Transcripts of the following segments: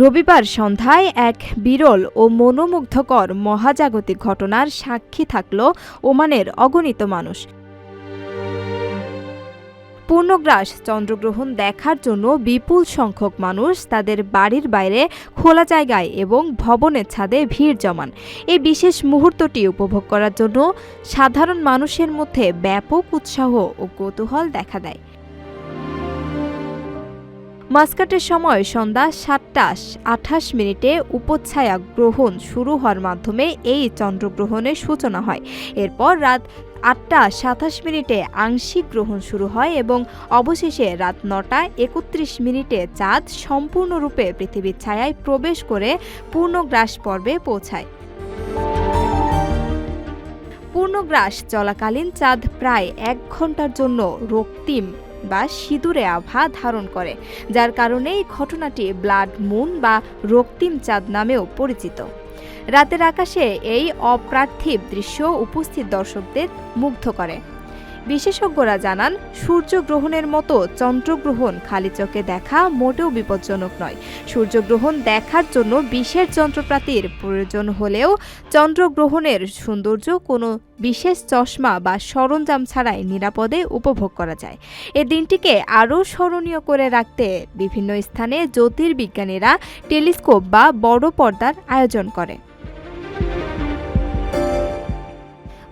রবিবার সন্ধ্যায় এক বিরল ও মনোমুগ্ধকর মহাজাগতিক ঘটনার সাক্ষী থাকল ওমানের অগণিত মানুষ। পূর্ণগ্রাস চন্দ্রগ্রহণ দেখার জন্য বিপুল সংখ্যক মানুষ তাদের বাড়ির বাইরে খোলা জায়গায় এবং ভবনের ছাদে ভিড় জমান। এই বিশেষ মুহূর্তটি উপভোগ করার জন্য সাধারণ মানুষের মধ্যে ব্যাপক উৎসাহ ও কৌতূহল দেখা দেয়। মাস্কাটের সময় সন্ধ্যা সাতটা আঠাশ মিনিটে উপচ্ছায়া গ্রহণ শুরু হওয়ার মাধ্যমে এই চন্দ্রগ্রহণের সূচনা হয়। এরপর রাত আটটা সাতাশ মিনিটে আংশিক গ্রহণ শুরু হয় এবং অবশেষে রাত নটা একত্রিশ মিনিটে চাঁদ সম্পূর্ণরূপে পৃথিবীর ছায়ায় প্রবেশ করে পূর্ণগ্রাস পর্বে পৌঁছায়। পূর্ণগ্রাস চলাকালীন চাঁদ প্রায় এক ঘণ্টার জন্য রক্তিম বা সিঁদুরে আভা ধারণ করে, যার কারণে এই ঘটনাটি ব্লাড মুন বা রক্তিম চাঁদ নামেও পরিচিত। রাতের আকাশে এই অপ্রার্থিব দৃশ্য উপস্থিত দর্শকদের মুগ্ধ করে। বিশেষজ্ঞরা জানান, সূর্যগ্রহণের মতো চন্দ্রগ্রহণ খালি চোখে দেখা মোটেও বিপজ্জনক নয়। সূর্যগ্রহণ দেখার জন্য বিশেষ যন্ত্রপাতির প্রয়োজন হলেও চন্দ্রগ্রহণের সৌন্দর্য কোনো বিশেষ চশমা বা সরঞ্জাম ছাড়াই নিরাপদে উপভোগ করা যায়। এ দিনটিকে আরও স্মরণীয় করে রাখতে বিভিন্ন স্থানে জ্যোতির্বিজ্ঞানীরা টেলিস্কোপ বা বড় পর্দার আয়োজন করে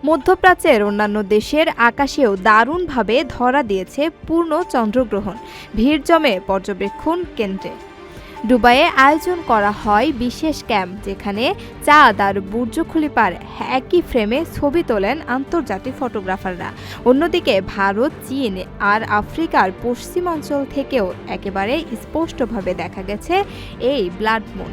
মধ্যপ্রাচ্যের অন্যান্য দেশের আকাশেও দারুণভাবে ধরা দিয়েছে পূর্ণ চন্দ্রগ্রহণ, ভিড় জমে পর্যবেক্ষণ কেন্দ্রে। দুবাইয়ে আয়োজন করা হয় বিশেষ ক্যাম্প, যেখানে চাঁদ আর বুর্জ একই ফ্রেমে ছবি তোলেন আন্তর্জাতিক ফটোগ্রাফাররা। অন্যদিকে ভারত, চীন আর আফ্রিকার পশ্চিমাঞ্চল থেকেও একেবারে স্পষ্টভাবে দেখা গেছে এই ব্লাড মুন।